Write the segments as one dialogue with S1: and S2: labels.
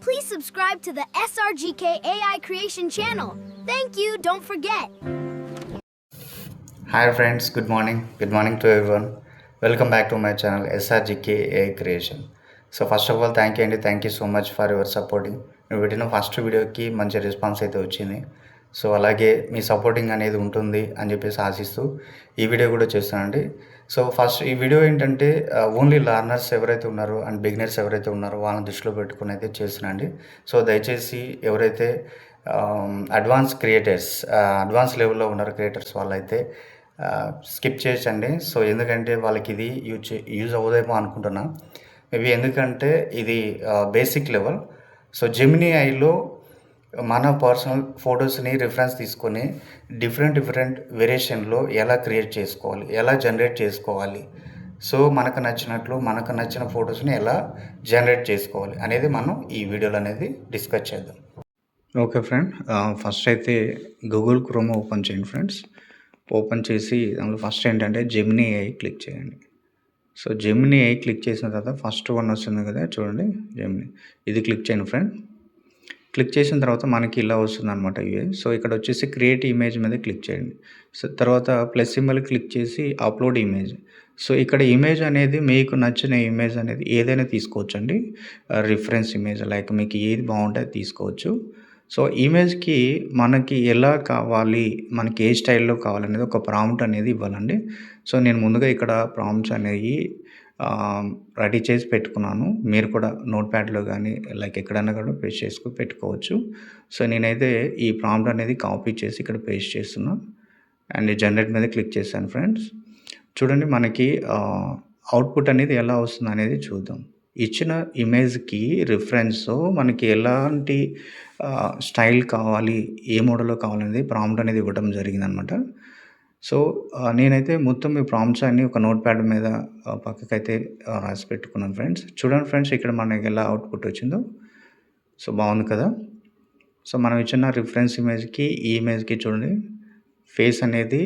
S1: Please subscribe to the SRGK AI Creation channel. Thank you, don't forget.
S2: Hi friends, good morning. Good morning to everyone. Welcome back to my channel SRGK AI Creation. So first of all thank you అండి thank you so much for your supporting నేను పెట్టిన first వీడియోకి మంచి response అయితే వచ్చింది so అలాగే మీ supporting అనేది ఉంటుంది అని చెప్పేసి ఆశిస్తూ ఈ వీడియో కూడా చేస్తానండి. సో ఫస్ట్ ఈ వీడియో ఏంటంటే ఓన్లీ లర్నర్స్ ఎవరైతే ఉన్నారో అండ్ బిగినర్స్ ఎవరైతే ఉన్నారో వాళ్ళని దృష్టిలో పెట్టుకుని అయితే చేస్తున్నానండి. సో దయచేసి ఎవరైతే అడ్వాన్స్ క్రియేటర్స్ అడ్వాన్స్ లెవెల్లో ఉన్నారు క్రియేటర్స్ వాళ్ళైతే స్కిప్ చేయొచ్చండి సో ఎందుకంటే వాళ్ళకి ఇది యూజ్ యూజ్ అవ్వదేమో అనుకుంటున్నా. మేబీ ఎందుకంటే ఇది బేసిక్ లెవెల్ సో జెమినీ ఐలో మన పర్సనల్ ఫొటోస్ని రిఫరెన్స్ తీసుకొని డిఫరెంట్ డిఫరెంట్ వేరియేషన్లో ఎలా క్రియేట్ చేసుకోవాలి ఎలా జనరేట్ చేసుకోవాలి. సో మనకు నచ్చినట్లు మనకు నచ్చిన ఫొటోస్ని ఎలా జనరేట్ చేసుకోవాలి అనేది మనం ఈ వీడియోలో అనేది డిస్కస్ చేద్దాం. ఓకే ఫ్రెండ్ ఫస్ట్ అయితే గూగుల్ క్రోమ్ ఓపెన్ చేయండి ఫ్రెండ్స్ ఓపెన్ చేసి దాంట్లో ఫస్ట్ ఏంటంటే జెమినీ ఐ క్లిక్ చేయండి. సో జెమినీ ఐ క్లిక్ చేసిన తర్వాత ఫస్ట్ వన్ వస్తుంది కదా చూడండి జెమినీ ఇది క్లిక్ చేయండి ఫ్రెండ్ క్లిక్ చేసిన తర్వాత మనకి ఇలా వస్తుంది అనమాట ఇవి. సో ఇక్కడ వచ్చేసి క్రియేట్ ఇమేజ్ మీద క్లిక్ చేయండి. సో తర్వాత ప్లస్ సింబల్ క్లిక్ చేసి అప్లోడ్ ఇమేజ్ సో ఇక్కడ ఇమేజ్ అనేది మీకు నచ్చిన ఇమేజ్ అనేది ఏదైనా తీసుకోవచ్చు అండి రిఫరెన్స్ ఇమేజ్ లైక్ మీకు ఏది బాగుంటే అది తీసుకోవచ్చు. సో ఇమేజ్కి మనకి ఎలా కావాలి మనకి ఏ స్టైల్లో కావాలనేది ఒక ప్రాంప్ట్ అనేది ఇవ్వాలండి. సో నేను ముందుగా ఇక్కడ ప్రాంప్ట్స్ అనేవి రెడీ చేసి పెట్టుకున్నాను. మీరు కూడా నోట్ ప్యాడ్లో కానీ లైక్ ఎక్కడైనా కూడా పేస్ట్ చేసుకుని పెట్టుకోవచ్చు. సో నేనైతే ఈ ప్రాంప్ట్ అనేది కాపీ చేసి ఇక్కడ పేస్ట్ చేస్తున్నా. అండ్ జనరేట్ మీద క్లిక్ చేశాను ఫ్రెండ్స్. చూడండి మనకి అవుట్పుట్ అనేది ఎలా వస్తుంది అనేది చూద్దాం. ఇచ్చిన ఇమేజ్కి రిఫరెన్స్ మనకి ఎలాంటి స్టైల్ కావాలి ఏ మోడల్లో కావాలనేది ప్రాంప్ట్ అనేది ఇవ్వడం జరిగిందనమాట. సో నేనైతే మొత్తం ఈ ప్రాంప్ట్స్ అన్ని ఒక నోట్ ప్యాడ్ మీద పక్కకైతే రాసి పెట్టుకున్నాను ఫ్రెండ్స్. చూడండి ఫ్రెండ్స్ ఇక్కడ మనకి ఎలా అవుట్పుట్ వచ్చిందో. సో బాగుంది కదా? సో మనం ఇచ్చిన రిఫరెన్స్ ఇమేజ్కి ఈ ఇమేజ్కి చూడండి. ఫేస్ అనేది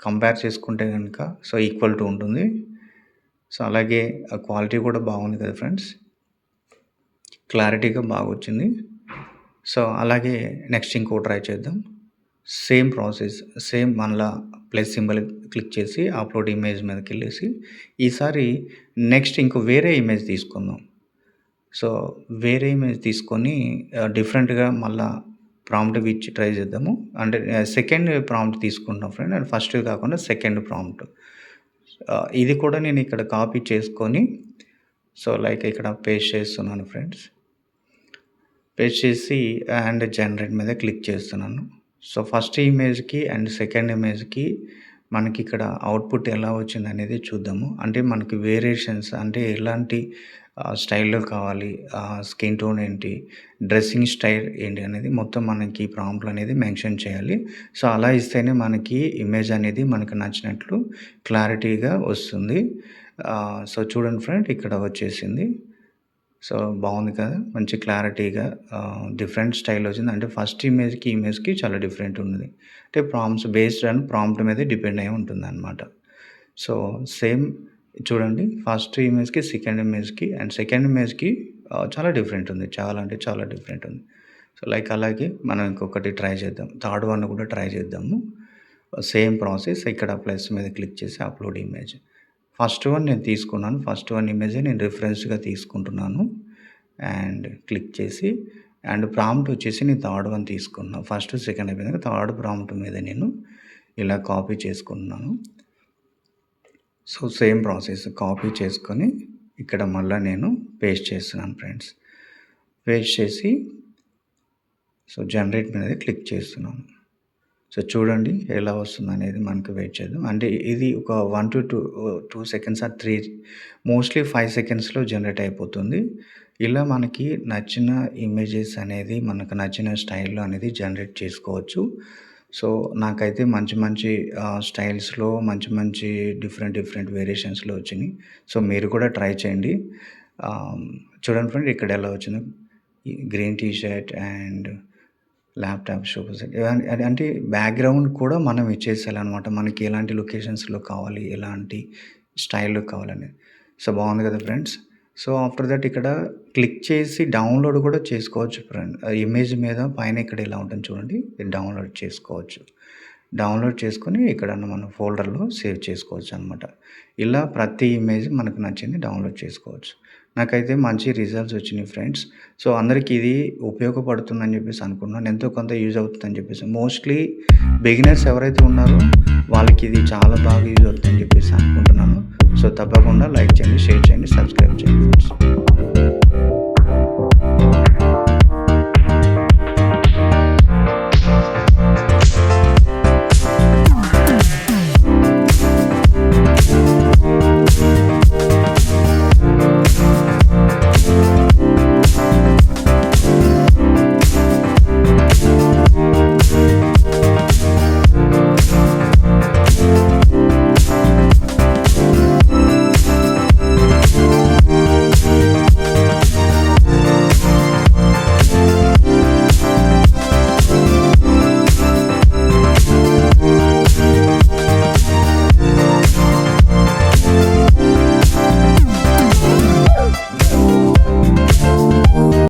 S2: కంపేర్ చేసుకుంటే కనుక సో ఈక్వల్ టు ఉంటుంది. సో అలాగే క్వాలిటీ కూడా బాగుంది కదా ఫ్రెండ్స్? క్లారిటీగా బాగా వచ్చింది. సో అలాగే నెక్స్ట్ ఇంకో ట్రై చేద్దాం. సేమ్ ప్రాసెస్ సేమ్ మళ్ళా ప్లస్ సింబల్ క్లిక్ చేసి అప్లోడ్ ఇమేజ్ మీదకి వెళ్ళేసి ఈసారి నెక్స్ట్ ఇంకో వేరే ఇమేజ్ తీసుకుందాం. సో వేరే ఇమేజ్ తీసుకొని డిఫరెంట్గా మళ్ళా ప్రాంప్ట్ ఇచ్చి ట్రై చేద్దాము. అంటే సెకండ్ ప్రాంప్ట్ తీసుకుంటాం ఫ్రెండ్. అండ్ ఫస్ట్ కాకుండా సెకండ్ ప్రాంప్ట్. ఇది కూడా నేను ఇక్కడ కాపీ చేసుకొని సో లైక్ ఇక్కడ పేస్ట్ చేస్తున్నాను ఫ్రెండ్స్. పేస్ట్ చేసి అండ్ జనరేట్ మీద క్లిక్ చేస్తున్నాను. సో ఫస్ట్ ఇమేజ్కి అండ్ సెకండ్ ఇమేజ్కి మనకి ఇక్కడ అవుట్పుట్ ఎలా వచ్చింది అనేది చూద్దాము. అంటే మనకి వేరియేషన్స్ అంటే ఎలాంటి స్టైల్లో కావాలి స్కిన్ టోన్ ఏంటి డ్రెస్సింగ్ స్టైల్ ఏంటి అనేది మొత్తం మనకి ప్రాంప్ట్ అనేది మెన్షన్ చేయాలి. సో అలా ఇస్తేనే మనకి ఇమేజ్ అనేది మనకు నచ్చినట్లు క్లారిటీగా వస్తుంది. సో చూడండి ఫ్రెండ్ ఇక్కడ వచ్చేసింది. సో బాగుంది కదా. మంచి క్లారిటీగా డిఫరెంట్ స్టైల్ వచ్చింది. అంటే ఫస్ట్ ఇమేజ్కి ఇమేజ్కి చాలా డిఫరెంట్ ఉన్నది. అంటే ప్రాంప్ట్స్ బేస్డ్ అండ్ ప్రాంప్ట్ మీద డిపెండ్ అయి ఉంటుంది అనమాట సో సేమ్ చూడండి ఫస్ట్ ఇమేజ్కి సెకండ్ ఇమేజ్కి అండ్ సెకండ్ ఇమేజ్కి చాలా డిఫరెంట్ ఉంది. చాలా అంటే చాలా డిఫరెంట్ ఉంది. సో లైక్ అలాగే మనం ఇంకొకటి ట్రై చేద్దాం. థర్డ్ వన్ కూడా ట్రై చేద్దాము. సేమ్ ప్రాసెస్ ఇక్కడ ప్లస్ మీద క్లిక్ చేసి అప్లోడ్ ఇమేజ్. ఫస్ట్ వన్ నేను తీసుకున్నాను. ఫస్ట్ వన్ ఇమేజ్ నేను రిఫరెన్స్గా తీసుకుంటున్నాను. అండ్ క్లిక్ చేసి అండ్ ప్రాంప్ట్ వచ్చేసి నేను థర్డ్ వన్ తీసుకున్నాను ఫస్ట్ సెకండ్ అయిపోయింది థర్డ్ ప్రాంప్ట్ మీద నేను ఇలా కాపీ చేసుకుంటున్నాను. సో సేమ్ ప్రాసెస్ కాపీ చేసుకొని ఇక్కడ మళ్ళీ నేను పేస్ట్ చేస్తున్నాను ఫ్రెండ్స్ పేస్ట్ చేసి సో జనరేట్ మీద క్లిక్ చేస్తున్నాను. సో చూడండి ఎలా వస్తుంది అనేది మనకు వెయిట్ చేద్దాం. అంటే ఇది ఒక one to two two seconds or three mostly five సెకండ్స్లో జనరేట్ అయిపోతుంది. ఇలా మనకి నచ్చిన ఇమేజెస్ అనేది మనకు నచ్చిన స్టైల్లో అనేది జనరేట్ చేసుకోవచ్చు. సో నాకైతే మంచి మంచి స్టైల్స్లో మంచి మంచి డిఫరెంట్ డిఫరెంట్ వేరియేషన్స్లో వచ్చినాయి. సో మీరు కూడా ట్రై చేయండి. చూడండి ఫ్రెండ్ ఇక్కడ ఎలా వచ్చిందో. Green T shirt and laptop shoes అంటే బ్యాక్గ్రౌండ్ కూడా మనం ఇచ్చేసేయాలన్నమాట. మనకి ఎలాంటి లొకేషన్స్లో కావాలి ఎలాంటి స్టైల్లో కావాలని సో బాగుంది కదా ఫ్రెండ్స్. సో ఆఫ్టర్ దట్ ఇక్కడ క్లిక్ చేసి డౌన్లోడ్ కూడా చేసుకోవచ్చు ఫ్రెండ్ ఇమేజ్ మీద పైన ఇక్కడ ఇలా ఉంటుంది చూడండి. డౌన్లోడ్ చేసుకోవచ్చు. డౌన్లోడ్ చేసుకొని ఇక్కడ మన ఫోల్డర్లో సేవ్ చేసుకోవచ్చు అనమాట ఇలా ప్రతి ఇమేజ్ మనకు నచ్చింది డౌన్లోడ్ చేసుకోవచ్చు. నాకైతే మంచి రిజల్ట్స్ వచ్చినాయి ఫ్రెండ్స్ సో అందరికీ ఇది ఉపయోగపడుతుందని చెప్పేసి అనుకున్నాను ఎంతో కొంత యూజ్ అవుతుందని చెప్పేసి. మోస్ట్లీ బిగినర్స్ ఎవరైతే ఉన్నారో వాళ్ళకి ఇది చాలా బాగా యూజ్ అవుతుందని చెప్పేసి అనుకుంటున్నాను. సో తప్పకుండా లైక్ చేయండి షేర్ చేయండి సబ్స్క్రైబ్ చేయండి ఫ్రెండ్స్